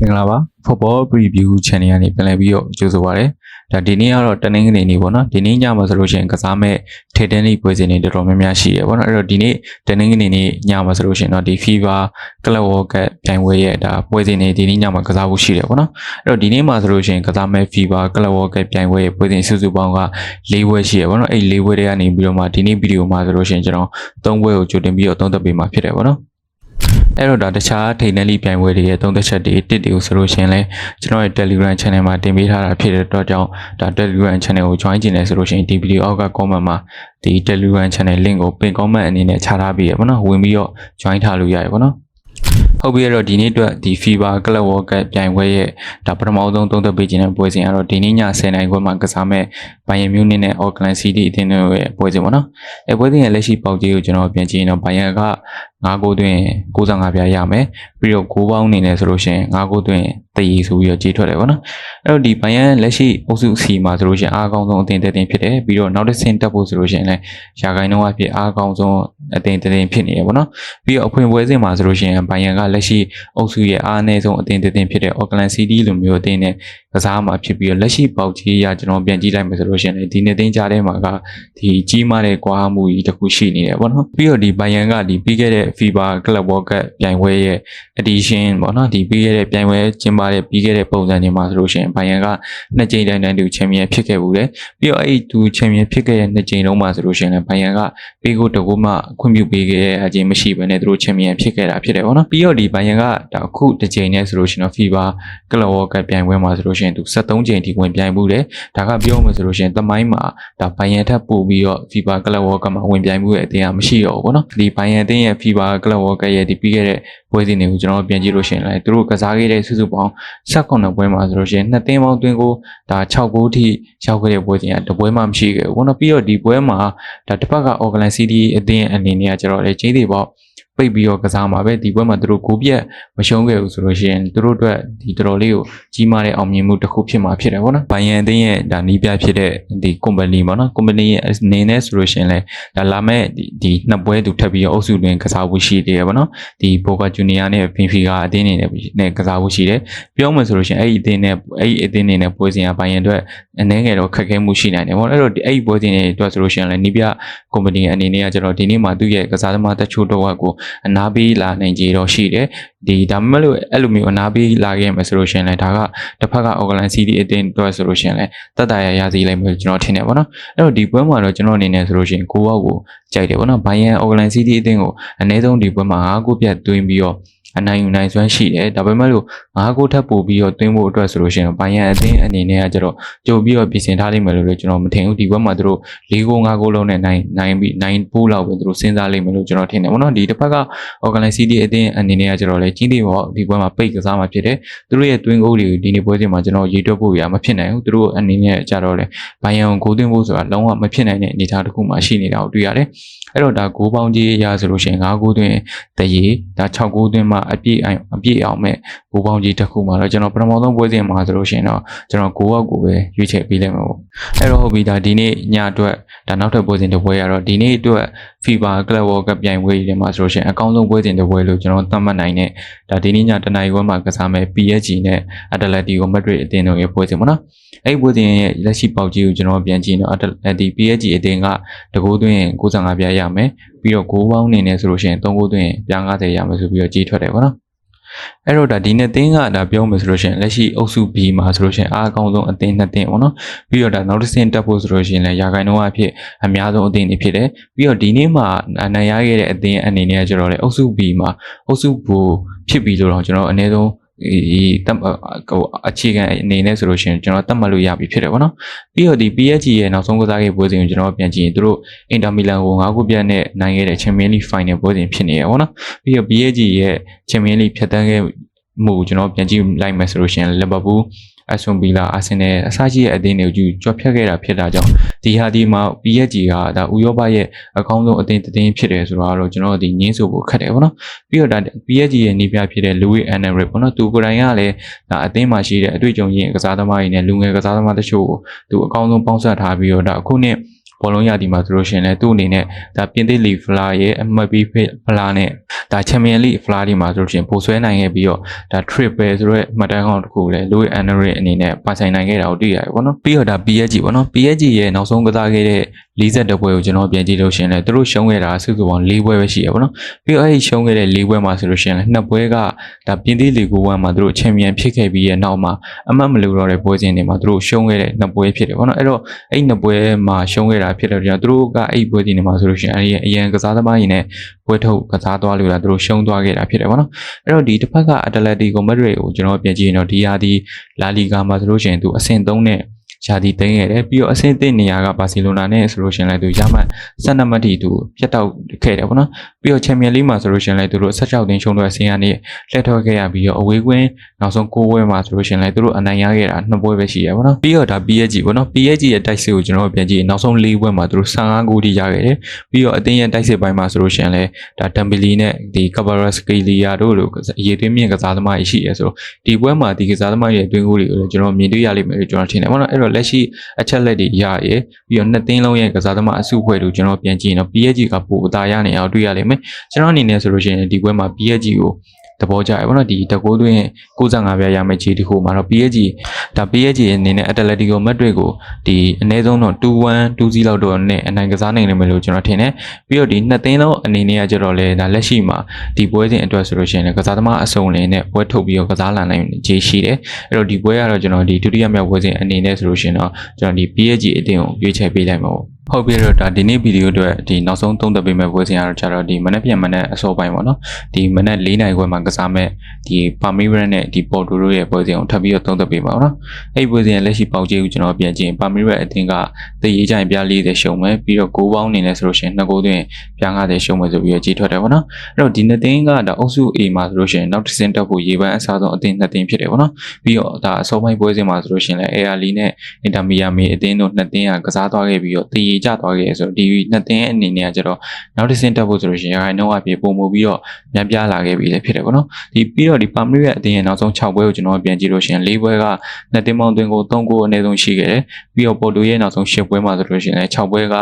မင်္ဂလာပါ Football Preview Channel ကနေပြန်လည်ပြီးတော့ကြိုဆိုပါရစေ။ဒါဒီနေ့ကတော့တနင်္ဂနွေနေ့ပေါ့နော်။ဒီနေ့ညမှာဆိုလို့ရှိရင်ကစားမဲ့ထေတန်းလိပွဲစဉ်တွေတော်တော်များများရှိရပေါ့နော်။အဲ့တော့ဒီနေ့တနင်္ဂနွေနေ့ညမှာဆိုလို့ရှိရင်တော့ဒီ FIFA Club World Cup ပြိုင်ပွဲရဲ့ဒါပွဲစဉ်တွေဒီနေ့ညမှာကစားဖို့ရှိတယ်ပေါ့နော်။အဲ့တော့ဒီနေ့မှာဆိုလို့ရှိရင်ကစားမဲ့ FIFA Club World Cup ပြိုင်ပွဲရဲ့ပွဲစဉ်စုစုပေါင်းက၄ပွဲရှိရပေါ့နော်။အဲ့၄ပွဲတွေကနေပြီးတော့မှဒီနေ့ဗီဒီယိုမှာဆိုလို့ရှိရင်ကျွန်တော်၃ပွဲကိုကြိုတင်ပြီးတော့သုံးသပ်ပေးမှာဖြစ်တယ်ပေါ့နော်။ အဲ့တော့ဒါတခြားထိန်နယ်လီပြိုင်ပွဲတွေရဲ့သုံးသက်ချက်တွေတစ်တွေကိုဆိုလို့ရှိရင်လည်းကျွန်တော်ရဲ့ Telegram Channel မှာတင်ပေးထားတာဖြစ်တဲ့အတွက်ကြောင့်ဒါ Telegram Channel ကို join ကျင်နေဆိုလို့ရှိရင်ဒီ video အောက်က comment မှာဒီ Telegram Channel link ကို pin comment အနေနဲ့ချထားပေးရပါတော့ဝင်ပြီးတော့ join ထားလို့ရရပါတော့ ဟုတ်ပြီအဲ့တော့ဒီနေ့အတွက်ဒီ FIBA Club World Cup ပြိုင်ပွဲရဲ့ဒါပထမဆုံးသုံးသက်ပေးခြင်းတဲ့ပွဲစဉ်ကတော့ဒီနေ့ည10:00နာရီခွဲမှာကစားမဲ့ဘိုင်ယန်မြူးနစ်နဲ့ Auckland City အသင်းတို့ရဲ့ပွဲစဉ်ပေါ့နော်။အဲပွဲစဉ်ရဲ့လက်ရှိပေါက်ကြီးကိုကျွန်တော်ပြန်ကြည့်ရင်တော့ဘိုင်ယန်က9ဂိုးသွင်း65ပြားရမယ်ပြီးတော့ဂိုးပေါင်းအနေနဲ့ဆိုလို့ရှိရင်9ဂိုးသွင်းတည်ရည်ဆိုပြီးတော့ကြေးထွက်တယ်ပေါ့နော်အဲ့တော့ဒီဘိုင်ယန်လက်ရှိအုပ်စုစီမှာဆိုလို့ရှိရင်အားအကောင်းဆုံးအသင်းတစ်သင်းဖြစ်တယ်ပြီးတော့နောက်တစ်ဆင့်တက်ဖို့ဆိုလို့ရှိရင်လည်းရာဂိုင်းနှုန်းအဖြစ်အားအကောင်းဆုံး အသင်းတစ်သင်းဖြစ်နေရပေါ့နော်ပြီးတော့အဖွင့်ပွဲစဉ်မှာဆိုလို့ရှိရင်ဘိုင်ယန်ကလက်ရှိအုပ်စုရဲ့အားအနည်းဆုံးအသင်းတစ်သင်းဖြစ်တဲ့ Auckland City လိုမျိုးအသင်းနဲ့ကစားမှာဖြစ်ပြီးတော့လက်ရှိပေါက်ကြီးရကျွန်တော်ပြန်ကြည့်လိုက်မယ်ဆိုလို့ရှိရင်လည်းဒီနှစ်သင်းကြားထဲမှာကဒီကြီးမားတဲ့ကွာမှုကြီးတစ်ခုရှိနေတယ်ပေါ့နော်ပြီးတော့ဒီဘိုင်ယန်ကဒီပြီးခဲ့တဲ့ FIBA Club World Cup ပြိုင်ပွဲရဲ့ edition ပေါ့နော်ဒီပြီးခဲ့တဲ့ပြိုင်ပွဲကျင်းပတဲ့ပြီးခဲ့တဲ့ပုံစံတွေမှာဆိုလို့ရှိရင်ဘိုင်ယန်ကနှစ်ကြိမ်တိုင်းတိုင်းသူချန်ပီယံဖြစ်ခဲ့ဘူးလေပြီးတော့အဲ့ဒီသူချန်ပီယံဖြစ်ခဲ့တဲ့နှစ်ကြိမ်လုံးမှာဆိုလို့ရှိရင်လည်းဘိုင်ယန်ကပေးကိုတကူမှခွင့်ပြုပေးခဲ့တဲ့အချင်းမရှိဘဲနဲ့သူတို့ချန်ပီယံဖြစ်ခဲ့တာဖြစ်တယ်ပေါ့နော်ပြီးတော့ဒီဘိုင်ယန်ကဒါအခုတစ်ကြိမ်နဲ့ဆိုလို့ရှိရင်တော့ FIBA Club World Cup ပြိုင်ပွဲမှာဆိုလို့ရှိရင်သူ73ကြိမ်ထိဝင်ပြိုင်မှုတယ်ဒါကပြောမှဆိုလို့ရှိရင်တမိုင်းမှာဒါဘိုင်ယန်ထပ်ပို့ပြီးတော့ FIBA Club World Cup မှာဝင်ပြိုင်မှုရဲ့အတင်းအမရှိတော့ဘူးပေါ့နော်ဒီဘိုင်ယန်အတင်းရဲ့ FIBA Club World Cup ရဲ့ဒီပြီးခဲ့တဲ့ပွဲစဉ်တွေကိုကျွန်တော်ပြန်ကြည့်လို့ရှိရင်လည်းသူတို့ကစားခဲ့တဲ့စုစုပေါင်း16ပွဲမှာဆိုလို့ရှိရင်နှစ်သင်းပေါင်းတွင်းကိုဒါ6ဂိုးထိရောက်ခဲ့တဲ့ပွဲစဉ်ကတပွဲမှမရှိခဲ့ဘူးပေါ့နော်ပြီးတော့ဒီပွဲမှာဒါတစ်ဖက်က Auckland City အသင်းအနေနဲ့ကကျွန်တော်လည်းချင်းတွေပေါ့ ပိတ်ပြီးတော့ကစားမှာပဲဒီပွဲမှာသူတို့ဂိုးပြက်မရှုံးခဲ့ဘူးဆိုလို့ရှိရင်သူတို့အတွက်ဒီတော်တော်လေးကိုကြီးမားတဲ့အောင်မြင်မှုတစ်ခုဖြစ်မှာဖြစ်တယ်ပေါ့နော်။ဘိုင်ယန်အသင်းရဲ့ဒါနီးပြဖြစ်တဲ့ဒီ company ပေါ့နော်။ company ရဲ့အနေနဲ့ဆိုလို့ရှိရင်လည်းဒါလာမဲ့ဒီဒီနှစ်ပွဲသူထပ်ပြီးတော့အုပ်စုတွင်ကစားဖို့ရှိသေးတယ်ပေါ့နော်။ဒီ Boca Junior နဲ့ Benfica အသင်းတွေနဲ့နဲ့ကစားဖို့ရှိတယ်။ပြောမှဆိုလို့ရှိရင်အဲ့ဒီအသင်းနဲ့အဲ့ဒီအသင်းတွေနဲ့ပွဲစဉ်ကဘိုင်ယန်အတွက် အနေငယ်တော့ခက်ခဲမှုရှိနိုင်တယ်ပေါ့။အဲ့တော့အဲ့ဒီပွဲစဉ်တွေအတွက်ဆိုလို့ရှိရင်လည်းနီးပြ company အနေနဲ့ကကျတော့ဒီနေ့မှာသူ့ရဲ့ကစားသမားတချို့တော့ကိုအနာပေးလာနိုင်ကြတော့ရှိတယ်ဒီဒါမှမဟုတ်အဲ့လိုမျိုးအနာပေးလာခဲ့မယ်ဆိုလို့ရှိရင်လည်းဒါကတစ်ဖက်က Auckland City အတင်းအတွက်ဆိုလို့ရှိရင်လည်းတက်တာရရစီလိုက်မယ်ကျွန်တော်ထင်တယ်ပေါ့နော်အဲ့တော့ဒီပွဲမှာတော့ကျွန်တော်အနေနဲ့ဆိုလို့ရှိရင်ကိုယ့်ဘောက်ကိုကြိုက်တယ်ပေါ့နော် Bayern Auckland City အတင်းကိုအနည်းဆုံးဒီပွဲမှာ၅ခုပြတ်သွင်းပြီးတော့ အနိုင်ယူနိုင်စွမ်းရှိတယ်ဒါပေမဲ့လို့ငါးကိုထပ်ပို့ပြီးတော့တွင်းဖို့အတွက်ဆိုလို့ရှိရင်ဘိုင်ယန်အသင်းအနေနဲ့ကကျတော့ကြိုပြီးတော့ပြင်ဆင်ထားလိမ့်မယ်လို့လည်းကျွန်တော်မထင်ဘူးဒီဘက်မှာသူတို့၄ဂိုး၅ဂိုးလုံးနဲ့နိုင်နိုင်ပြီးနိုင်ပို့လောက်ပဲသူတို့စဉ်းစားလိမ့်မယ်လို့ကျွန်တော်ထင်တယ်ပေါ့နော်ဒီတစ်ဖက်က Organize City အသင်းအနေနဲ့ကကျတော့လေကြီးသေးပေါ့ဒီပွဲမှာပိတ်ကစားမှာဖြစ်တယ်သူတို့ရဲ့တွင်းဂိုးတွေကိုဒီနေ့ပွဲစဉ်မှာကျွန်တော်ရေတွက်ဖို့ရမဖြစ်နိုင်ဘူးသူတို့အနေနဲ့ကျတော့လေဘိုင်ယန်ကိုဂိုးသွင်းဖို့ဆိုတာလုံးဝမဖြစ်နိုင်တဲ့အနေအထားတစ်ခုမှရှိနေတာကိုတွေ့ရတယ်အဲ့တော့ဒါဂိုးပေါင်းကြီးရဆိုလို့ရှိရင်၅ဂိုးသွင်းတရေဒါ6ဂိုးသွင်းမှအပြည့်အပြည့်အောင်မဲ့ဂိုးပေါင်းကြီးတစ်ခုမှာတော့ကျွန်တော်ပထမဆုံးပွဲစဉ်မှာဆိုလို့ရှိရင်တော့ကျွန်တော်9အောက်ကိုပဲရွေးချယ်ပေးလိုက်မှာပေါ့အဲ့တော့ဟုတ်ပြီဒါဒီနေ့ညအတွက်ဒါနောက်ထပ်ပွဲစဉ်တစ်ပွဲရတော့ဒီနေ့အတွက် FIBA Club World Cup ပြိုင်ပွဲတွေမှာဆိုလို့ရှိရင်အကောင်းဆုံးပွဲစဉ်တစ်ပွဲလို့ကျွန်တော်သတ်မှတ်နိုင်တဲ့ဒါဒီနေ့ညတနင်္ဂနွေပွဲမှာကစားမယ် PSG နဲ့ Atletico Madrid အသင်းတို့ရဲ့ပွဲစဉ်ပေါ့နော်အဲ့ဒီပွဲစဉ်ရဲ့လက်ရှိပေါက်ကြီးကိုကျွန်တော်ပြန်ကြည့်တော့ဒီ PSG အသင်းကတကိုးသွင်း95ပြားရမယ်ပြီးတော့ဂိုးပေါင်းနေနေဆိုလို့ရှိရင်3ဂိုးသွင်းပြား90ရမယ်ဆိုပြီးတော့ကြီးထွက်တယ်ပေါ့နော် အဲ့တော့ဒါဒီနှစ်သင်းကဒါပြောမယ်ဆိုလို့ရှိရင်လက်ရှိအုပ်စု B မှာဆိုလို့ရှိရင်အားအကောင်းဆုံးအသင်းနှစ်သင်းပေါ့နော်ပြီးတော့ဒါနောက်တစ်ဆင့်တက်ဖို့ဆိုလို့ရှိရင်လည်းရာဂိုင်နှုန်းအဖြစ်အများဆုံးအသင်းတွေဖြစ်တယ်ပြီးတော့ဒီနေ့မှာနိုင်ရခဲ့တဲ့အသင်းအနေနဲ့ကျတော့လေအုပ်စု B မှာအုပ်စုဘူဖြစ်ပြီးလို့တော့ကျွန်တော်အနည်းဆုံး ဒီတဟိုအခြေခံအနေနဲ့ဆိုလို့ရှိရင်ကျွန်တော်တတ်မှတ်လို့ရပြီဖြစ်တယ်ဗောနော်ပြီးတော့ဒီ PSG ရဲ့နောက်ဆုံးကစားခဲ့ပွဲစဉ်ကိုကျွန်တော်ပြန်ကြည့်ရင်သူတို့အင်တာမီလန်ကို၅ခုပြတ်နဲ့နိုင်ခဲ့တဲ့ Champions League Final ပွဲစဉ်ဖြစ်နေရဗောနော်ပြီးတော့ PSG ရဲ့ Champions League ဖြတ်တန်းခဲ့ မှုကိုကျွန်တော်ပြန်ကြည့်လိုက်မယ်ဆိုလို့ရှိရင် Liverpool အဆွန်ဘီလာအာဆင်နယ်အစရှိရဲ့အသင်းတွေကိုကြွဖြတ်ခဲ့တာဖြစ်တာကြောင့်ဒီဟာဒီမှာ PSG ကဒါဥရောပရဲ့အကောင်းဆုံးအသင်းတစ်သင်းဖြစ်တယ်ဆိုတာတော့ကျွန်တော်ဒီငင်းဆိုဖို့ခက်တယ်ပေါ့နော်ပြီးတော့ဒါ PSG ရဲ့နေပြဖြစ်တဲ့ Louis Enrique ပေါ့နော်သူကိုယ်တိုင်ကလည်းဒါအသင်းမှာရှိတဲ့အတွေ့အကြုံရင်းကစားသမားတွေနဲ့လူငယ်ကစားသမားတချို့ကိုသူအကောင်းဆုံးပေါင်းစပ်ထားပြီးတော့ဒါအခုနှစ် ဘောလုံးရသည်မှာဆိုလို့ရှိရင်လည်းသူ့အနေနဲ့ဒါပြင်သစ်လီဖလာရဲ့အမှတ်ပြီးဖလာနဲ့ဒါချန်ပီယံလိဖလာဒီမှာဆိုလို့ရှိရင်ပိုဆွဲနိုင်ခဲ့ပြီးတော့ဒါ triple ဆိုတဲ့မှတ်တမ်းကောင်းတစ်ခုလည်း Louis Henry အနေနဲ့ပါဆိုင်နိုင်ခဲ့တာကိုတွေ့ရတယ်ပေါ့နော်ပြီးတော့ဒါ PSG ပေါ့နော် PSG ရဲ့နောက်ဆုံးကစားခဲ့တဲ့42ပွဲကိုကျွန်တော်ပြန်ကြည့်လို့ရှိရင်လည်းသူတို့ရှုံးခဲ့တာစုစုပေါင်း4ပွဲပဲရှိရပါတော့။ပြီးတော့အဲ့ဒီရှုံးခဲ့တဲ့4ပွဲမှာဆိုလို့ရှိရင်လည်းနှစ်ပွဲကဒါပြင်သစ်လီဂို1မှာသူတို့ချန်ပီယံဖြစ်ခဲ့ပြီးရဲ့နောက်မှာအမှတ်မလူတော့တဲ့ပွဲစဉ်တွေမှာသူတို့ရှုံးခဲ့တဲ့နှစ်ပွဲဖြစ်တယ်ပေါ့နော်။အဲ့တော့အဲ့ဒီနှစ်ပွဲမှာရှုံးခဲ့တာဖြစ်တဲ့ကြောင့်သူတို့ကအဲ့ဒီပွဲစဉ်တွေမှာဆိုလို့ရှိရင်အဲ့ဒီအရန်ကစားသမားတွေနဲ့ပွဲထုတ်ကစားသွားလို့လားသူတို့ရှုံးသွားခဲ့တာဖြစ်တယ်ပေါ့နော်။အဲ့တော့ဒီတစ်ဖက်ကအတလက်တီကိုမက်ဒရစ်ကိုကျွန်တော်ပြန်ကြည့်ရင်တော့ဒီဟာဒီလာလီဂါမှာဆိုလို့ရှိရင်သူအဆင့်3နဲ့ ရှာတီသိမ်းခဲ့တယ်ပြီးတော့အဆင့်သစ်နေရာကဘာစီလိုနာနဲ့ဆိုလို့ရှင်လည်းသူရမှတ်12မှတ်ထိသူပြတ်တောက်ခဲ့တယ်ပေါ့နော်ပြီးတော့ချန်ပီယံလိမှာဆိုလို့ရှင်လည်းသူတို့16သိန်းရှုံးတော့အဆင့်ကနေလက်ထွက်ခဲ့ရပြီးတော့အဝေးကွင်းနောက်ဆုံး9ပွဲမှာဆိုလို့ရှင်လည်းသူတို့အနိုင်ရခဲ့တာ2ပွဲပဲရှိရပေါ့နော်ပြီးတော့ဒါ PSG ပေါ့နော် PSG ရဲ့တိုက်စစ်ကိုကျွန်တော်ပြန်ကြည့်နောက်ဆုံး4ပွဲမှာသူတို့15ဂိုးထိရခဲ့တယ်ပြီးတော့အသင်းရဲ့တိုက်စစ်ပိုင်းမှာဆိုလို့ရှင်လည်းဒါတမ်ဘီလီနဲ့ဒီကဘာရက်စကီလီယာတို့လိုအရေးသွင်းမြင့်ကစားသမားရှိရဆိုတော့ဒီပွဲမှာဒီကစားသမားရဲ့အတွင်းဂိုးတွေကိုလည်းကျွန်တော်မြင်တွေ့ရလိမ့်မယ်လို့ကျွန်တော်ထင်တယ်ပေါ့နော်အဲ့တော့လက်ရှိအချက်လက်တွေရရပြီးတော့နှစ်သိန်းလုံးရဲ့ကစားသမားအစုအဖွဲ့တို့ကျွန်တော်ပြန်ကြည့်ရင်တော့ PSG ကပိုအသာရနေအောင်တွေ့ရလိမ့်မယ်ကျွန်တော်အနေနဲ့ဆိုလို့ရှိရင်ဒီပွဲမှာ PSG ကို သဘောကျရပါတော့ဒီတကိုးသွင်း65ပြားရမယ့်ခြေတစ်ခုမှာတော့ PSG ဒါ PSG အနေနဲ့ Atletico Madrid ကိုဒီအနည်းဆုံးတော့2-1 2-0လောက်တော့နဲ့အနိုင်ကစားနိုင်လိမ့်မယ်လို့ကျွန်တော်ထင်တယ်ပြီးတော့ဒီနှစ်သိန်းလုံးအနေနဲ့ကကြတော့လေဒါလက်ရှိမှာဒီပွဲစဉ်အတွက်ဆိုလို့ရှိရင်ကစားသမားအစုံလင်နဲ့ပွဲထုတ်ပြီးတော့ကစားလာနိုင်ခြေရှိတယ်အဲ့တော့ဒီပွဲကတော့ကျွန်တော်ဒီဒုတိယမြောက်ပွဲစဉ်အနေနဲ့ဆိုလို့ရှိရင်တော့ကျွန်တော်ဒီ PSG အတင်းကိုရွေးချယ်ပေးလိုက်မှာပေါ့ ဟုတ်ပြီတော့ဒါဒီနေ့ဗီဒီယိုအတွက်ဒီနောက်ဆုံးသုံးသပ်ပေးမယ့်ပွဲစဉ်ကတော့ကျတော့ဒီမနက်ဖြန်မနက်အစောပိုင်းပေါ့နော်ဒီမနက်၄နာရီခွဲမှာကစားမဲ့ဒီပါမီရက်နဲ့ဒီပေါ်တိုတို့ရဲ့ပွဲစဉ်ကိုထပ်ပြီးတော့သုံးသပ်ပေးပါတော့နော်အဲ့ဒီပွဲစဉ်လက်ရှိပေါက်ကျေးကိုကျွန်တော်ပြန်ကြည့်ရင်ပါမီရက်အသင်းကသေရေးကြရင်ပြ40ရှုံမယ်ပြီးတော့ဂိုးပေါင်းအနေနဲ့ဆိုလို့ရှိရင်နှစ်ဂိုးသွင်းပြ50ရှုံမယ်ဆိုပြီးတော့ကြီးထွက်တယ်ပေါ့နော်အဲ့တော့ဒီနှစ်သင်းကဒါအုပ်စု A မှာဆိုလို့ရှိရင်နောက်တစ်ဆင့်တက်ဖို့ရေပန်းအစားဆုံးအသင်းနှစ်သင်းဖြစ်တယ်ပေါ့နော်ပြီးတော့ဒါအစောပိုင်းပွဲစဉ်မှာဆိုလို့ရှိရင်လည်း AR လီနဲ့အင်တာမီယာမီအသင်းတို့နှစ်သင်းကကစားသွားခဲ့ပြီးတော့သေရေးကြသွားခဲ့ဆိုတော့ဒီနှစ်သင်းအနေနဲ့ကကျတော့နောက်တစ်ဆင့်တက်ဖို့ဆိုလို့ရှိရင်ရိုင်းနှုန်းအပြည့်ပုံမှုပြီးတော့မြန်ပြလာခဲ့ပြီလည်းဖြစ်တယ်ပေါ့နော်ဒီပြီးတော့ဒီပါမရီရဲ့အတင်းရဲ့နောက်ဆုံး6ပွဲကိုကျွန်တော်ပြန်ကြည့်လို့ရှိရင်၄ပွဲကနှစ်သင်းပေါင်းသွင်းကို3ကိုအနည်းဆုံးရှိခဲ့တယ်ပြီးတော့ပေါ်တိုရဲ့နောက်ဆုံး10ပွဲမှာဆိုလို့ရှိရင်လည်း6ပွဲက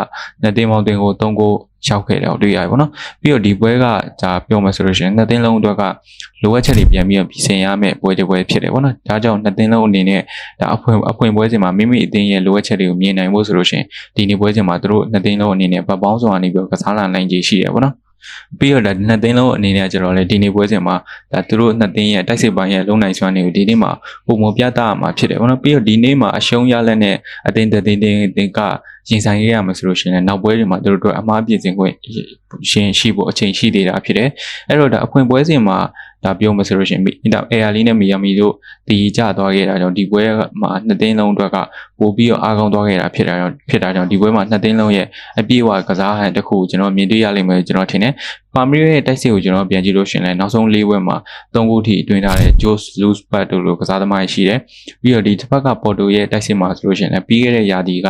နှစ်သင်းပေါင်းသွင်းကို3ကို ရောက်ခဲ့တယ်တွေ့ရတယ်ပေါ့နော်ပြီးတော့ဒီပွဲကဒါပြောမှဆိုလို့ရှိရင်နှစ်သင်းလုံးအတွက်ကလိုအပ်ချက်တွေပြန်ပြီးတော့ပြင်ဆင်ရမယ့်ပွဲတစ်ပွဲဖြစ်တယ်ပေါ့နော်ဒါကြောင့်နှစ်သင်းလုံးအနေနဲ့ဒါအဖွင့်အဖွင့်ပွဲစဉ်မှာမိမိအသင်းရဲ့လိုအပ်ချက်တွေကိုမြင်နိုင်ဖို့ဆိုလို့ရှိရင်ဒီနေ့ပွဲစဉ်မှာသူတို့နှစ်သင်းလုံးအနေနဲ့ဗတ်ပေါင်းစွာနေပြီးတော့ကစားလာနိုင်ခြေရှိတယ်ပေါ့နော် ပြီးတော့ဒါနှစ်သိန်းလုံးအနေနဲ့ကျတော့လေဒီနေ့ပွဲစဉ်မှာဒါသူတို့နှစ်သိန်းရဲ့တိုက်စစ်ပိုင်းရဲ့လုံနိုင်စွမ်းတွေကိုဒီနေ့မှာပုံမပြသရမှာဖြစ်တယ်ပေါ့နော်ပြီးတော့ဒီနေ့မှာအရှုံးရလက်နဲ့အသင်းတသိန်းတင်းတင်းကရင်ဆိုင်ရရမှာဆိုလို့ရှိရင်နောက်ပွဲတွေမှာသူတို့တို့အမှားပြင်ဆင်ခွင့်ရှင်ရှိဖို့အချိန်ရှိသေးတာဖြစ်တယ်အဲ့တော့ဒါအဖွင့်ပွဲစဉ်မှာ ဒါပြောမှဆိုလို့ရှိရင်အင်တာအေယာလီနဲ့မီယာမီတို့တည်ကြသွားခဲ့တာကြောင့်ဒီပွဲမှာနှစ်သိန်းလုံးအတွက်ကပို့ပြီးတော့အားကောင်းသွားခဲ့တာဖြစ်တာကြောင့်ဖြစ်တာကြောင့်ဒီပွဲမှာနှစ်သိန်းလုံးရဲ့အပြည့်အဝကစားဟန်တစ်ခုကျွန်တော်မြင်တွေ့ရလိမ့်မယ်ကျွန်တော်ထင်တယ်ပါမီရဲ့တိုက်စစ်ကိုကျွန်တော်ပြန်ကြည့်လို့ရှင်လဲနောက်ဆုံး၄ပွဲမှာ၃ဂိုးထိအတွင်းထားတဲ့ Jose Luis Pat တို့လိုကစားသမားရှိတယ်ပြီးတော့ဒီတစ်ဖက်ကပေါ်တိုရဲ့တိုက်စစ်မှာဆိုလို့ရှင်လဲပြီးခဲ့တဲ့ရာသီက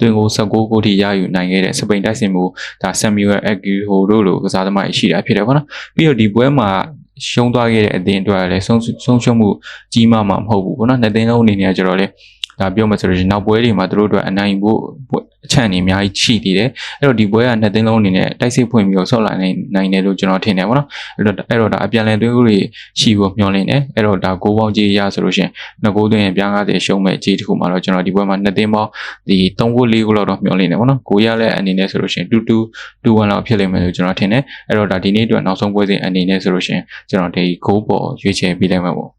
တွင်ကို19ဂိုးထိရယူနိုင်ခဲ့တဲ့စပိန်တိုက်စစ်မှုဒါ Samuel Aguero တို့လိုကစားသမားရှိတာဖြစ်တယ်ပေါ့နော်ပြီးတော့ဒီပွဲမှာ ရှုံးသွားခဲ့တဲ့အသင်းအတွက်လည်းဆုံးဆုံးရှုံးမှုကြီးမားမှာမဟုတ်ဘူးပေါ့နော်နှစ်သင်းလုံးအနေနဲ့ကျတော့လေ ဒါပြောမှဆိုလို့ရှိရင်နောက်ပွဲတွေမှာသူတို့အတွက်အနိုင်ဖို့အချန့်နေအများကြီးရှိသေးတယ်အဲ့တော့ဒီပွဲကနှစ်သင်းလုံးအနေနဲ့တိုက်စစ်ဖွင့်ပြီးတော့ဆော့လာနိုင်နိုင်တယ်လို့ကျွန်တော်ထင်တယ်ပေါ့နော်အဲ့တော့အဲ့တော့ဒါအပြန်လည်သွင်းကိုတွေရှိဖို့မျှော်လင့်တယ်အဲ့တော့ဒါဂိုးပေါင်းကြီးရဆိုလို့ရှိရင်ငကိုးသွင်းရင်ပြား90ရှုံးမဲ့ကြီးတစ်ခုမှာတော့ကျွန်တော်ဒီပွဲမှာနှစ်သင်းပေါင်းဒီ3ဂိုး4ဂိုးလောက်တော့မျှော်လင့်တယ်ပေါ့နော်ဂိုးရတဲ့အနေနဲ့ဆိုလို့ရှိရင်2 2 2 1လောက်ဖြစ်လိမ့်မယ်လို့ကျွန်တော်ထင်တယ်အဲ့တော့ဒါဒီနေ့အတွက်နောက်ဆုံးပွဲစဉ်အနေနဲ့ဆိုလို့ရှိရင်ကျွန်တော်ဒီဂိုးပေါ်ရွေးချယ်ပေးလိုက်မှာပေါ့